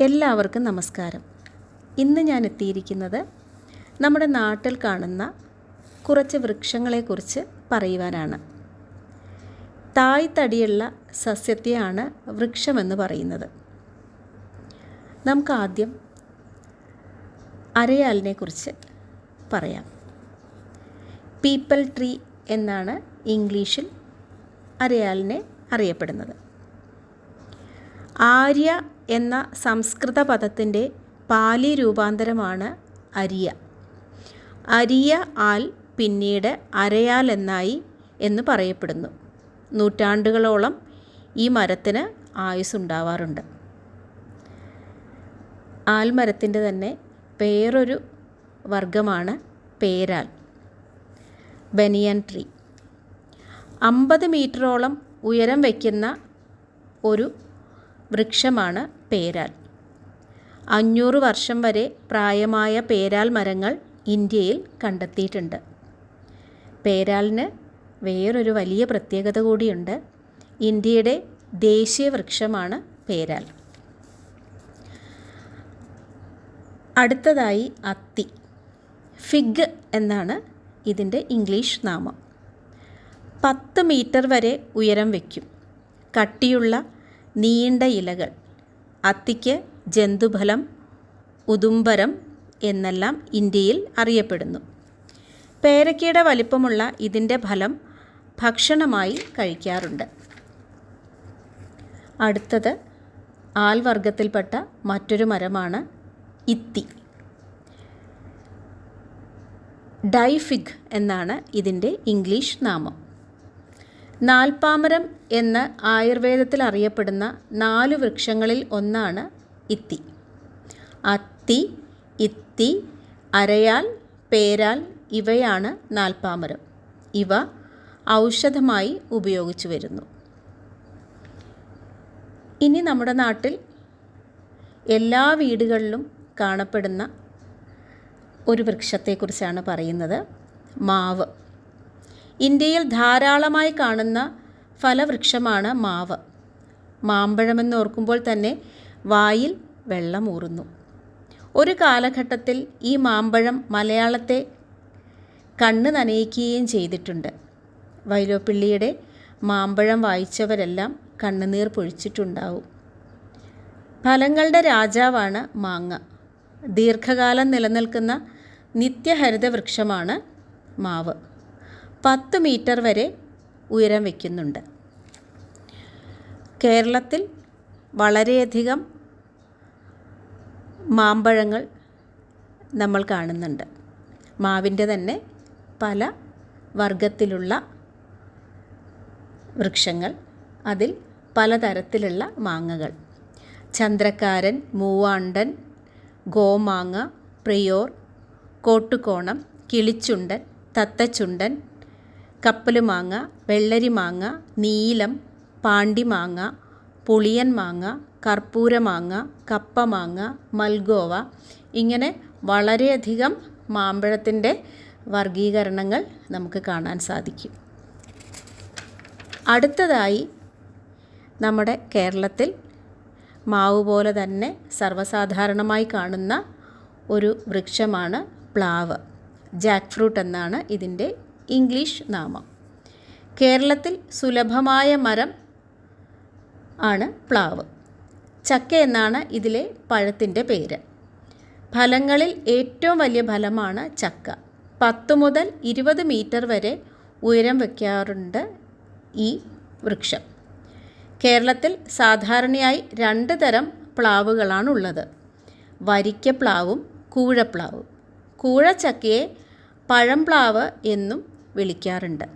എല്ലാവർക്കും നമസ്കാരം. ഇന്ന് ഞാൻ എത്തിയിരിക്കുന്നത് നമ്മുടെ നാട്ടിൽ കാണുന്ന കുറച്ച് വൃക്ഷങ്ങളെക്കുറിച്ച് പറയുവാനാണ്. തായ് തടിയുള്ള സസ്യത്തെയാണ് വൃക്ഷമെന്ന് പറയുന്നത്. നമുക്ക് ആദ്യം അരയാലിനെ കുറിച്ച് പറയാം. പീപ്പിൾ ട്രീ എന്നാണ് ഇംഗ്ലീഷിൽ അരയാലിനെ അറിയപ്പെടുന്നത്. ആര്യ എന്ന സംസ്കൃത പദത്തിന്റെ പാലി രൂപാന്തരമാണ് അരിയ. അരിയ ആൽ പിന്നീട് അരയാൽ എന്നായി എന്ന് പറയപ്പെടുന്നു. നൂറ്റാണ്ടുകളോളം ഈ മരത്തിന് ആയുസ്സുണ്ടാവാറുണ്ട്. ആൽമരത്തിന്റെ തന്നെ വേറൊരു വർഗമാണ് പേരാൽ. Banyan tree. അമ്പത് മീറ്ററോളം ഉയരം വയ്ക്കുന്ന ഒരു വൃക്ഷമാണ് പേരാൽ. അഞ്ഞൂറ് വർഷം വരെ പ്രായമായ പേരാൽ മരങ്ങൾ ഇന്ത്യയിൽ കണ്ടെത്തിയിട്ടുണ്ട്. പേരാലിന് വേറൊരു വലിയ പ്രത്യേകത കൂടിയുണ്ട്. ഇന്ത്യയുടെ ദേശീയ വൃക്ഷമാണ് പേരാൽ. അടുത്തതായി അത്തി. ഫിഗ് എന്നാണ് ഇതിന്റെ ഇംഗ്ലീഷ് നാമം. പത്ത് മീറ്റർ വരെ ഉയരം വയ്ക്കും. കട്ടിയുള്ള നീണ്ട ഇലകൾ അത്തിക്ക് ജന്തുഫലം ഉദുംബരം എന്നെല്ലാം ഇന്ത്യയിൽ അറിയപ്പെടുന്നു. പേരക്കയുടെ വലിപ്പമുള്ള ഇതിന്റെ ഫലം ഭക്ഷണമായി കഴിക്കാറുണ്ട്. അടുത്തത് ആൽവർഗത്തിൽപ്പെട്ട മറ്റൊരു മരമാണ് ഇത്തി. ഡൈഫിഗ് എന്നാണ് ഇതിന്റെ ഇംഗ്ലീഷ് നാമം. നാൽപ്പാമരം എന്ന് ആയുർവേദത്തിൽ അറിയപ്പെടുന്ന നാല് വൃക്ഷങ്ങളിൽ ഒന്നാണ് ഇത്തി. അത്തി ഇത്തി അരയാൽ പേരാൽ ഇവയാണ് നാൽപ്പാമരം. ഇവ ഔഷധമായി ഉപയോഗിച്ചു വരുന്നു. ഇനി നമ്മുടെ നാട്ടിൽ എല്ലാ വീടുകളിലും കാണപ്പെടുന്ന ഒരു വൃക്ഷത്തെക്കുറിച്ചാണ് പറയുന്നത്. മാവ്. ഇന്ത്യയിൽ ധാരാളമായി കാണുന്ന ഫലവൃക്ഷമാണ് മാവ്. മാമ്പഴമെന്ന് ഓർക്കുമ്പോൾ തന്നെ വായിൽ വെള്ളമൂറുന്നു. ഒരു കാലഘട്ടത്തിൽ ഈ മാമ്പഴം മലയാളത്തെ കണ്ണ് നനയിക്കുകയും ചെയ്തിട്ടുണ്ട്. വൈലോപ്പിള്ളിയുടെ മാമ്പഴം വായിച്ചവരെല്ലാം കണ്ണുനീർ പൊഴിച്ചിട്ടുണ്ടാവും. ഫലങ്ങളുടെ രാജാവാണ് മാങ്ങ. ദീർഘകാലം നിലനിൽക്കുന്ന നിത്യഹരിത വൃക്ഷമാണ് മാവ്. പത്ത് മീറ്റർ വരെ ഉയരം വയ്ക്കുന്നുണ്ട്. കേരളത്തിൽ വളരെയധികം മാമ്പഴങ്ങൾ നമ്മൾ കാണുന്നുണ്ട്. മാവിന്റെ തന്നെ പല വർഗത്തിലുള്ള വൃക്ഷങ്ങൾ അതിൽ പലതരത്തിലുള്ള മാങ്ങകൾ. ചന്ദ്രക്കാരൻ മൂവാണ്ടൻ ഗോമാങ്ങ പ്രിയോർ കോട്ടുകോണം കിളിച്ചുണ്ടൻ തത്തച്ചുണ്ടൻ കപ്പലുമാങ്ങ വെള്ളരിമാങ്ങ നീലം പാണ്ടിമാങ്ങ പുളിയൻ മാങ്ങ കർപ്പൂരമാങ്ങ കപ്പമാങ്ങ മൽഗോവ ഇങ്ങനെ വളരെയധികം മാമ്പഴത്തിന്റെ വർഗീകരണങ്ങൾ നമുക്ക് കാണാൻ സാധിക്കും. അടുത്തതായി നമ്മുടെ കേരളത്തിൽ മാവ് പോലെ തന്നെ സർവസാധാരണമായി കാണുന്ന ഒരു വൃക്ഷമാണ് പ്ലാവ്. ജാക്ക് ഫ്രൂട്ട് എന്നാണ് ഇതിന്റെ ഇംഗ്ലീഷ് നാമം. കേരളത്തിൽ സുലഭമായ മരം ആണ് പ്ലാവ്. ചക്ക എന്നാണ് ഇതിലെ പഴത്തിന്റെ പേര്. ഫലങ്ങളിൽ ഏറ്റവും വലിയ ഫലമാണ് ചക്ക. പത്ത് മുതൽ ഇരുപത് മീറ്റർ വരെ ഉയരം വയ്ക്കാറുണ്ട് ഈ വൃക്ഷം. കേരളത്തിൽ സാധാരണയായി രണ്ട് തരം പ്ലാവുകളാണുള്ളത് വരിക്കപ്ലാവും കൂഴപ്ലാവും. കൂഴച്ചക്കയെ പഴംപ്ലാവ് എന്നും വിളിക്കാറുണ്ട്.